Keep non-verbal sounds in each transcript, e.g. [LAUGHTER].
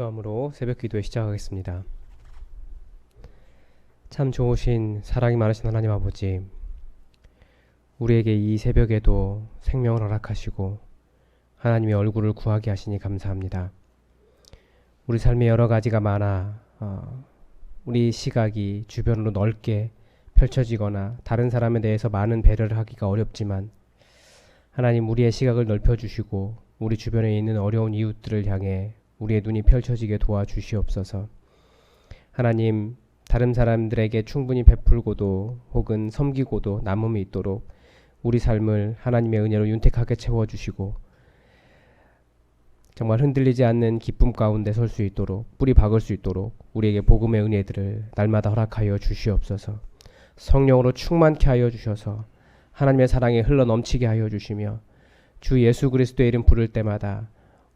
기도함으로 새벽 기도에 시작하겠습니다. 참 좋으신 사랑이 많으신 하나님 아버지, 우리에게 이 새벽에도 생명을 허락하시고 하나님의 얼굴을 구하게 하시니 감사합니다. 우리 삶에 여러 가지가 많아 어, 우리 시각이 주변으로 넓게 펼쳐지거나 다른 사람에 대해서 많은 배려를 하기가 어렵지만 하나님 우리의 시각을 넓혀주시고 우리 주변에 있는 어려운 이웃들을 향해 우리의 눈이 펼쳐지게 도와주시옵소서. 하나님 다른 사람들에게 충분히 베풀고도 혹은 섬기고도 남음이 있도록 우리 삶을 하나님의 은혜로 윤택하게 채워주시고 정말 흔들리지 않는 기쁨 가운데 설 수 있도록 뿌리 박을 수 있도록 우리에게 복음의 은혜들을 날마다 허락하여 주시옵소서. 성령으로 충만케 하여 주셔서 하나님의 사랑에 흘러 넘치게 하여 주시며 주 예수 그리스도의 이름 부를 때마다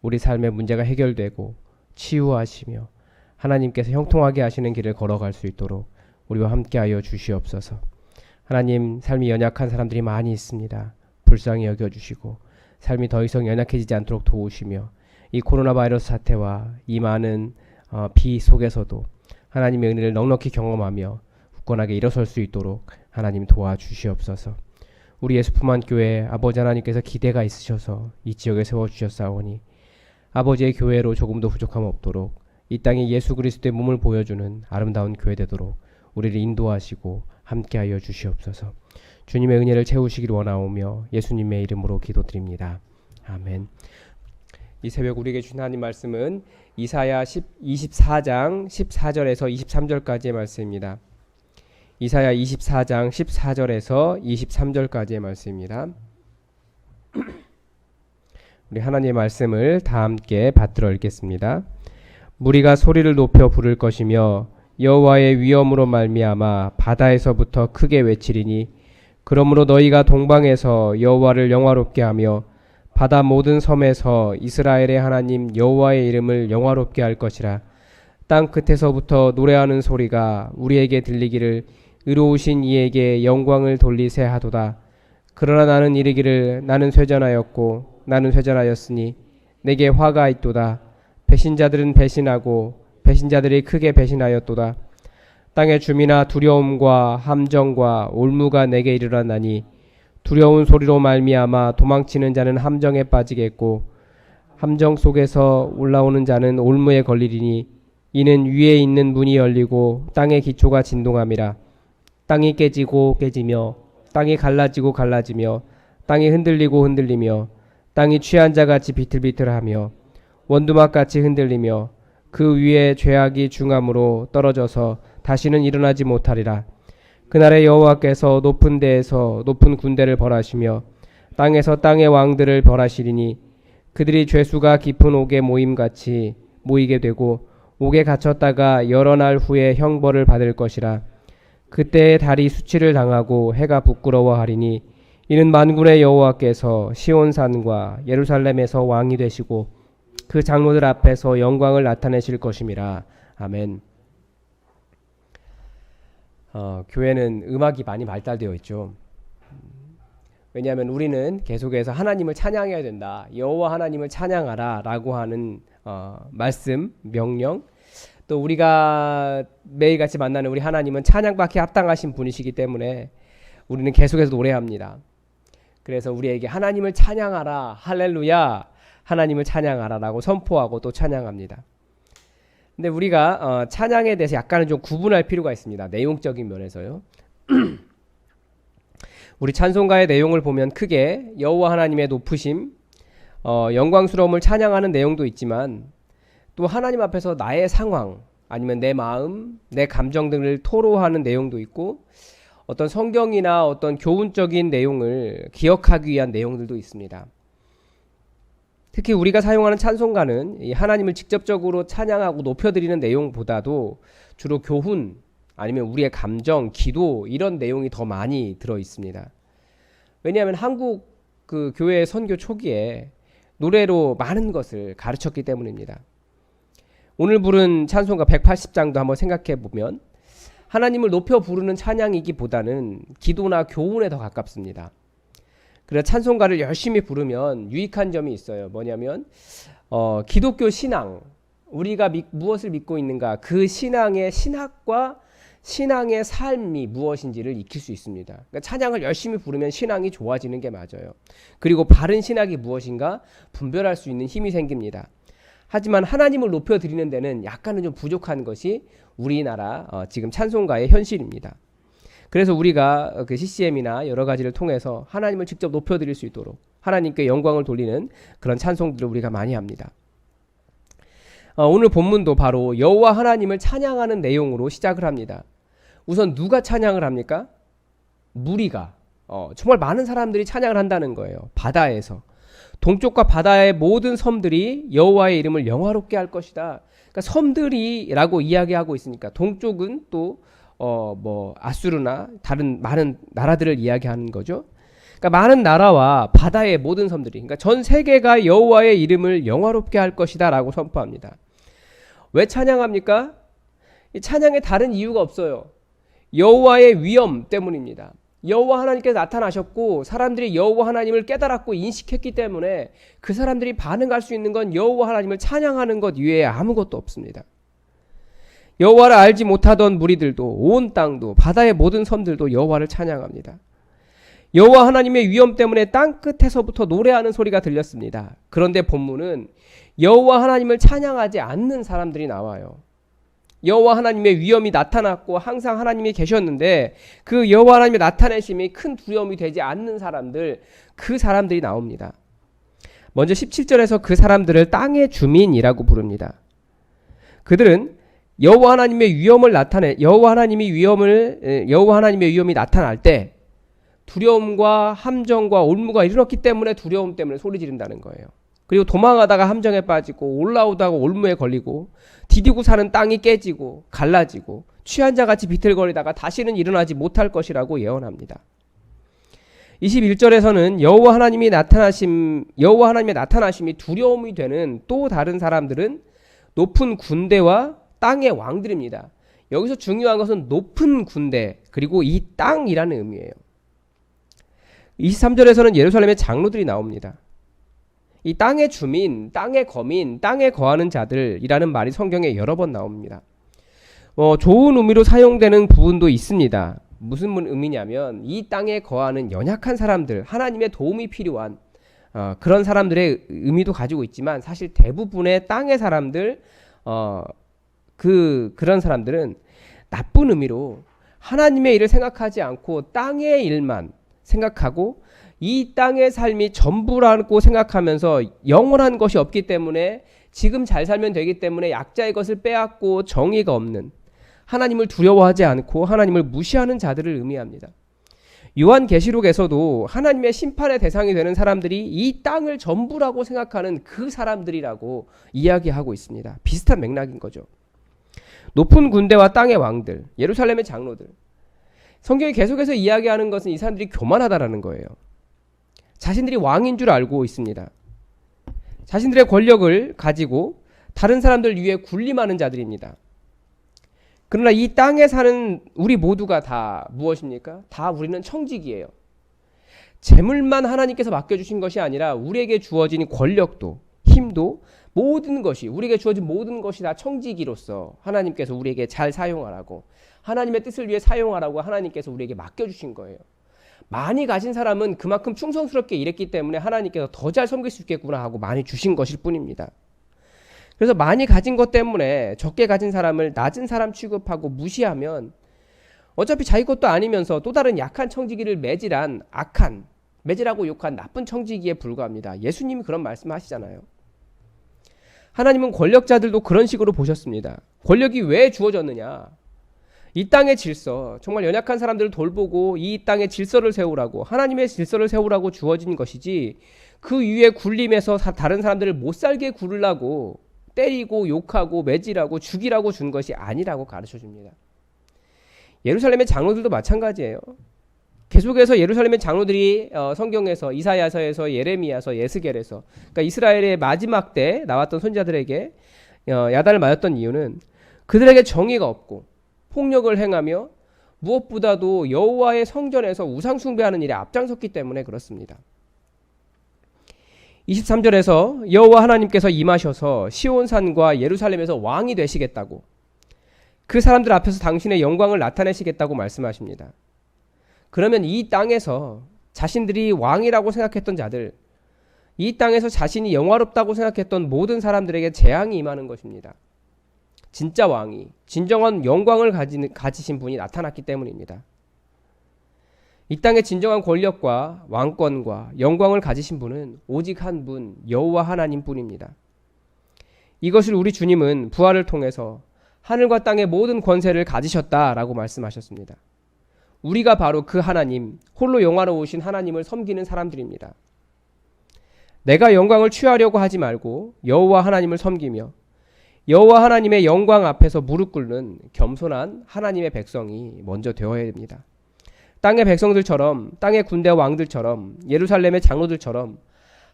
우리 삶의 문제가 해결되고 치유하시며 하나님께서 형통하게 하시는 길을 걸어갈 수 있도록 우리와 함께 하여 주시옵소서. 하나님 삶이 연약한 사람들이 많이 있습니다. 불쌍히 여겨 주시고 삶이 더 이상 연약해지지 않도록 도우시며 이 코로나 바이러스 사태와 이 많은 어, 비 속에서도 하나님의 은혜를 넉넉히 경험하며 굳건하게 일어설 수 있도록 하나님 도와주시옵소서. 우리 예수품한 교회 아버지 하나님께서 기대가 있으셔서 이 지역에 세워 주셨사오니 아버지의 교회로 조금도 부족함 없도록 이 땅에 예수 그리스도의 몸을 보여주는 아름다운 교회 되도록 우리를 인도하시고 함께하여 주시옵소서. 주님의 은혜를 채우시길 원하오며 예수님의 이름으로 기도드립니다. 아멘. 이 새벽 우리에게 주신 하나님 말씀은 이사야 10, 24장 14절에서 23절까지의 말씀입니다. 이사야 24장 14절에서 23절까지의 말씀입니다. [CLEARS THROAT] 우리 하나님의 말씀을 다 함께 받들어 읽겠습니다. 무리가 소리를 높여 부를 것이며 여호와의 위엄으로 말미암아 바다에서부터 크게 외치리니 그러므로 너희가 동방에서 여호와를 영화롭게 하며 바다 모든 섬에서 이스라엘의 하나님 여호와의 이름을 영화롭게 할 것이라 땅 끝에서부터 노래하는 소리가 우리에게 들리기를 의로우신 이에게 영광을 돌리세 하도다 그러나 나는 이르기를 나는 쇠전하였고 나는 쇠전하였으니 내게 화가 있도다. 배신자들은 배신하고 배신자들이 크게 배신하였도다. 땅의 주민아 두려움과 함정과 올무가 내게 이르렀나니 두려운 소리로 말미암아 도망치는 자는 함정에 빠지겠고 함정 속에서 올라오는 자는 올무에 걸리리니 이는 위에 있는 문이 열리고 땅의 기초가 진동함이라. 땅이 깨지고 깨지며 땅이 갈라지고 갈라지며 땅이 흔들리고 흔들리며 땅이 취한 자같이 비틀비틀하며 원두막같이 흔들리며 그 위에 죄악이 중함으로 떨어져서 다시는 일어나지 못하리라. 그날에 여호와께서 높은 데에서 높은 군대를 벌하시며 땅에서 땅의 왕들을 벌하시리니 그들이 죄수가 깊은 옥에 모임같이 모이게 되고 옥에 갇혔다가 여러 날 후에 형벌을 받을 것이라. 그때의 달이 수치를 당하고 해가 부끄러워하리니 이는 만군의 여호와께서 시온산과 예루살렘에서 왕이 되시고 그 장로들 앞에서 영광을 나타내실 것임이라. 아멘. 어, 교회는 음악이 많이 발달되어 있죠. 왜냐하면 우리는 계속해서 하나님을 찬양해야 된다. 여호와 하나님을 찬양하라라고 하는 어, 말씀, 명령. 또 우리가 매일같이 만나는 우리 하나님은 찬양받기 합당하신 분이시기 때문에 우리는 계속해서 노래합니다. 그래서 우리에게 하나님을 찬양하라, 할렐루야, 하나님을 찬양하라라고 선포하고 또 찬양합니다. 근데 우리가 어, 찬양에 대해서 약간은 좀 구분할 필요가 있습니다. 내용적인 면에서요. [CLEARS THROAT] 우리 찬송가의 내용을 보면 크게 여호와 하나님의 높으심, 어, 영광스러움을 찬양하는 내용도 있지만 또 하나님 앞에서 나의 상황 아니면 내 마음, 내 감정 등을 토로하는 내용도 있고 어떤 성경이나 어떤 교훈적인 내용을 기억하기 위한 내용들도 있습니다. 특히 우리가 사용하는 찬송가는 하나님을 직접적으로 찬양하고 높여드리는 내용보다도 주로 교훈 아니면 우리의 감정, 기도 이런 내용이 더 많이 들어 있습니다. 왜냐하면 한국 그 교회 선교 초기에 노래로 많은 것을 가르쳤기 때문입니다. 오늘 부른 찬송가 180장도 한번 생각해 보면 하나님을 높여 부르는 찬양이기보다는 기도나 교훈에 더 가깝습니다. 그래서 찬송가를 열심히 부르면 유익한 점이 있어요. 뭐냐면 어, 기독교 신앙 우리가 믿- 무엇을 믿고 있는가 그 신앙의 신학과 신앙의 삶이 무엇인지를 익힐 수 있습니다. 그러니까 찬양을 열심히 부르면 신앙이 좋아지는 게 맞아요. 그리고 바른 신학이 무엇인가 분별할 수 있는 힘이 생깁니다. 하지만 하나님을 높여 드리는 데는 약간은 좀 부족한 것이 우리나라 어, 지금 찬송가의 현실입니다. 그래서 우리가 그 CCM이나 여러 가지를 통해서 하나님을 직접 높여 드릴 수 있도록 하나님께 영광을 돌리는 그런 찬송들을 우리가 많이 합니다. 어, 오늘 본문도 바로 여호와 하나님을 찬양하는 내용으로 시작을 합니다. 우선 누가 찬양을 합니까? 무리가 어, 정말 많은 사람들이 찬양을 한다는 거예요. 바다에서 동쪽과 바다의 모든 섬들이 여호와의 이름을 영화롭게 할 것이다. 그러니까 섬들이라고 이야기하고 있으니까 동쪽은 또 어 뭐 아수르나 다른 많은 나라들을 이야기하는 거죠. 그러니까 많은 나라와 바다의 모든 섬들이 그러니까 전 세계가 여호와의 이름을 영화롭게 할 것이다라고 선포합니다. 왜 찬양합니까? 이 찬양에 다른 이유가 없어요. 여호와의 위엄 때문입니다. 여호와 하나님께서 나타나셨고 사람들이 여호와 하나님을 깨달았고 인식했기 때문에 그 사람들이 반응할 수 있는 건 여호와 하나님을 찬양하는 것 이외에 아무것도 없습니다. 여호와를 알지 못하던 무리들도 온 땅도 바다의 모든 섬들도 여호와를 찬양합니다. 여호와 하나님의 위엄 때문에 땅 끝에서부터 노래하는 소리가 들렸습니다. 그런데 본문은 여호와 하나님을 찬양하지 않는 사람들이 나와요. 여호와 하나님의 위엄이 나타났고 항상 하나님이 계셨는데 그 여호와 하나님의 나타내심이 큰 두려움이 되지 않는 사람들 그 사람들이 나옵니다. 먼저 17절에서 그 사람들을 땅의 주민이라고 부릅니다. 그들은 여호와 하나님의 위엄을 나타내 여호와 하나님이 위엄을 에, 여호와 하나님의 위엄이 나타날 때 두려움과 함정과 올무가 일어났기 때문에 두려움 때문에 소리 지른다는 거예요. 그리고 도망하다가 함정에 빠지고 올라오다가 올무에 걸리고 디디고 사는 땅이 깨지고 갈라지고 취한 자 같이 비틀거리다가 다시는 일어나지 못할 것이라고 예언합니다. 21절에서는 여호와 하나님이 나타나심 여호와 하나님의 나타나심이 두려움이 되는 또 다른 사람들은 높은 군대와 땅의 왕들입니다. 여기서 중요한 것은 높은 군대 그리고 이 땅이라는 의미예요. 23절에서는 예루살렘의 장로들이 나옵니다. 이 땅의 주민, 땅의 거민, 땅에 거하는 자들이라는 말이 성경에 여러 번 나옵니다. 어, 좋은 의미로 사용되는 부분도 있습니다. 무슨 의미냐면 이 땅에 거하는 연약한 사람들, 하나님의 도움이 필요한 어, 그런 사람들의 의미도 가지고 있지만 사실 대부분의 땅의 사람들, 어, 그 그런 사람들은 나쁜 의미로 하나님의 일을 생각하지 않고 땅의 일만 생각하고 이 땅의 삶이 전부라고 생각하면서 영원한 것이 없기 때문에 지금 잘 살면 되기 때문에 약자의 것을 빼앗고 정의가 없는 하나님을 두려워하지 않고 하나님을 무시하는 자들을 의미합니다. 요한 계시록에서도 하나님의 심판의 대상이 되는 사람들이 이 땅을 전부라고 생각하는 그 사람들이라고 이야기하고 있습니다. 비슷한 맥락인 거죠. 높은 군대와 땅의 왕들, 예루살렘의 장로들. 성경이 계속해서 이야기하는 것은 이 사람들이 교만하다라는 거예요. 자신들이 왕인 줄 알고 있습니다. 자신들의 권력을 가지고 다른 사람들 위해 군림하는 자들입니다. 그러나 이 땅에 사는 우리 모두가 다 무엇입니까? 다 우리는 청직이에요. 재물만 하나님께서 맡겨주신 것이 아니라 우리에게 주어진 권력도 힘도 모든 것이 우리에게 주어진 모든 것이 다 청지기로서 하나님께서 우리에게 잘 사용하라고 하나님의 뜻을 위해 사용하라고 하나님께서 우리에게 맡겨주신 거예요. 많이 가진 사람은 그만큼 충성스럽게 일했기 때문에 하나님께서 더 잘 섬길 수 있겠구나 하고 많이 주신 것일 뿐입니다. 그래서 많이 가진 것 때문에 적게 가진 사람을 낮은 사람 취급하고 무시하면 어차피 자기 것도 아니면서 또 다른 약한 청지기를 매질한 악한 매질하고 욕한 나쁜 청지기에 불과합니다. 예수님이 그런 말씀하시잖아요. 하나님은 권력자들도 그런 식으로 보셨습니다. 권력이 왜 주어졌느냐? 이 땅의 질서, 정말 연약한 사람들을 돌보고 이 땅의 질서를 세우라고 하나님의 질서를 세우라고 주어진 것이지 그 위에 굴림에서 다른 사람들을 못 살게 굴으라고 때리고 욕하고 매질하고 죽이라고 준 것이 아니라고 가르쳐 줍니다. 예루살렘의 장로들도 마찬가지예요. 계속해서 예루살렘의 장로들이 어, 성경에서 이사야서에서 예레미야서 예스겔에서 그러니까 이스라엘의 마지막 때 나왔던 손자들에게 어, 야단을 맞았던 이유는 그들에게 정의가 없고 폭력을 행하며 무엇보다도 여호와의 성전에서 우상 숭배하는 일에 앞장섰기 때문에 그렇습니다. 23절에서 여호와 하나님께서 임하셔서 시온산과 예루살렘에서 왕이 되시겠다고 그 사람들 앞에서 당신의 영광을 나타내시겠다고 말씀하십니다. 그러면 이 땅에서 자신들이 왕이라고 생각했던 자들, 이 땅에서 자신이 영화롭다고 생각했던 모든 사람들에게 재앙이 임하는 것입니다. 진짜 왕이, 진정한 영광을 가지, 가지신 분이 나타났기 때문입니다. 이 땅의 진정한 권력과 왕권과 영광을 가지신 분은 오직 한 분, 여호와 하나님뿐입니다. 이것을 우리 주님은 부활을 통해서 하늘과 땅의 모든 권세를 가지셨다라고 말씀하셨습니다. 우리가 바로 그 하나님, 홀로 영화로우신 하나님을 섬기는 사람들입니다. 내가 영광을 취하려고 하지 말고 여호와 하나님을 섬기며 여호와 하나님의 영광 앞에서 무릎 꿇는 겸손한 하나님의 백성이 먼저 되어야 됩니다. 땅의 백성들처럼 땅의 군대 왕들처럼 예루살렘의 장로들처럼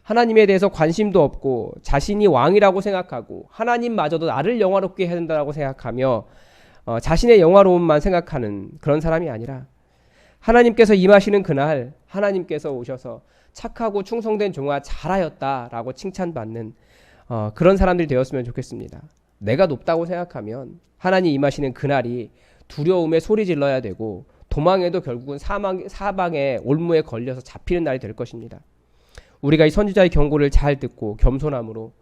하나님에 대해서 관심도 없고 자신이 왕이라고 생각하고 하나님마저도 나를 영화롭게 해야 된다고 생각하며 어, 자신의 영화로움만 생각하는 그런 사람이 아니라 하나님께서 임하시는 그날 하나님께서 오셔서 착하고 충성된 종아 잘하였다라고 칭찬받는 어, 그런 사람들이 되었으면 좋겠습니다. 내가 높다고 생각하면 하나님 임하시는 그날이 두려움에 소리 질러야 되고 도망해도 결국은 사망, 사방의 올무에 걸려서 잡히는 날이 될 것입니다. 우리가 이 선지자의 경고를 잘 듣고 겸손함으로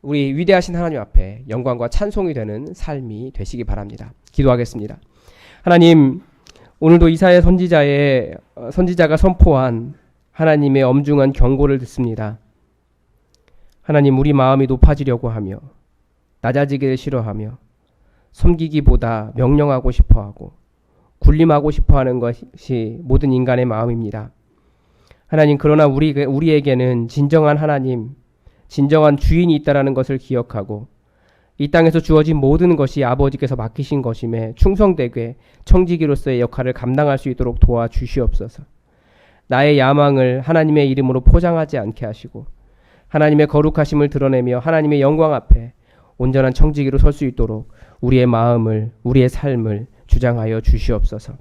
우리 위대하신 하나님 앞에 영광과 찬송이 되는 삶이 되시기 바랍니다. 기도하겠습니다. 하나님, 오늘도 이사야 선지자의 어, 선지자가 선포한 하나님의 엄중한 경고를 듣습니다. 하나님, 우리 마음이 높아지려고 하며 낮아지기를 싫어하며 섬기기보다 명령하고 싶어 하고 군림하고 싶어 하는 것이 모든 인간의 마음입니다. 하나님 그러나 우리 우리에게는 진정한 하나님, 진정한 주인이 있다라는 것을 기억하고 이 땅에서 주어진 모든 것이 아버지께서 맡기신 것임에 충성되게 청지기로서의 역할을 감당할 수 있도록 도와 주시옵소서. 나의 야망을 하나님의 이름으로 포장하지 않게 하시고 하나님의 거룩하심을 드러내며 하나님의 영광 앞에 온전한 청지기로 설 수 있도록 우리의 마음을 우리의 삶을 주장하여 주시옵소서.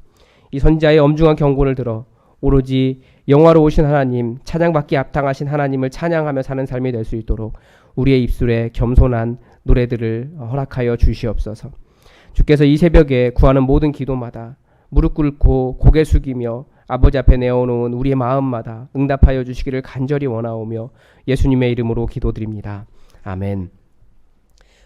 이 선자의 엄중한 경고를 들어 오로지 영화로우신 하나님, 찬양받기 앞당하신 하나님을 찬양하며 사는 삶이 될 수 있도록 우리의 입술에 겸손한 노래들을 허락하여 주시옵소서. 주께서 이 새벽에 구하는 모든 기도마다 무릎 꿇고 고개 숙이며 아버지 앞에 내어놓은 우리의 마음마다 응답하여 주시기를 간절히 원하오며 예수님의 이름으로 기도드립니다. 아멘.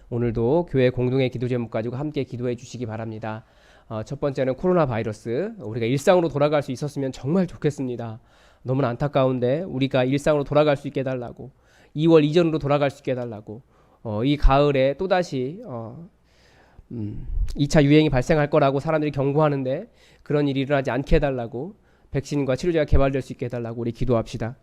오늘도 교회 공동의 기도 제목 가지고 함께 기도해 주시기 바랍니다. 어, 첫 번째는 코로나 바이러스. 우리가 일상으로 돌아갈 수 있었으면 정말 좋겠습니다. 너무나 안타까운데 우리가 일상으로 돌아갈 수 있게 해달라고 2월 이전으로 돌아갈 수 있게 해달라고 어, 이 가을에 또다시 어, 음, 2차 유행이 발생할 거라고 사람들이 경고하는데 그런 일이 일어나지 않게 해달라고 백신과 치료제가 개발될 수 있게 해달라고 우리 기도합시다.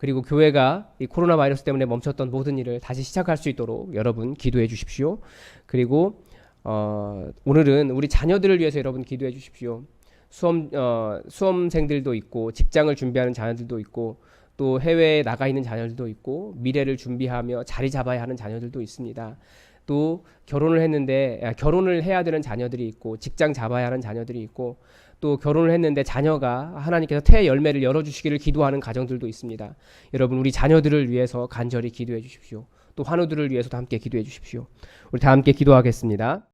그리고 교회가 이 코로나 바이러스 때문에 멈췄던 모든 일을 다시 시작할 수 있도록 여러분 기도해 주십시오. 그리고 어, 오늘은 우리 자녀들을 위해서 여러분 기도해 주십시오. 수험 어, 수험생들도 있고 직장을 준비하는 자녀들도 있고 또 해외에 나가 있는 자녀들도 있고 미래를 준비하며 자리 잡아야 하는 자녀들도 있습니다. 또 결혼을 했는데 아, 결혼을 해야 되는 자녀들이 있고 직장 잡아야 하는 자녀들이 있고 또 결혼을 했는데 자녀가 하나님께서 태의 열매를 열어주시기를 기도하는 가정들도 있습니다. 여러분 우리 자녀들을 위해서 간절히 기도해 주십시오. 또 환우들을 위해서도 함께 기도해 주십시오. 우리 다 함께 기도하겠습니다.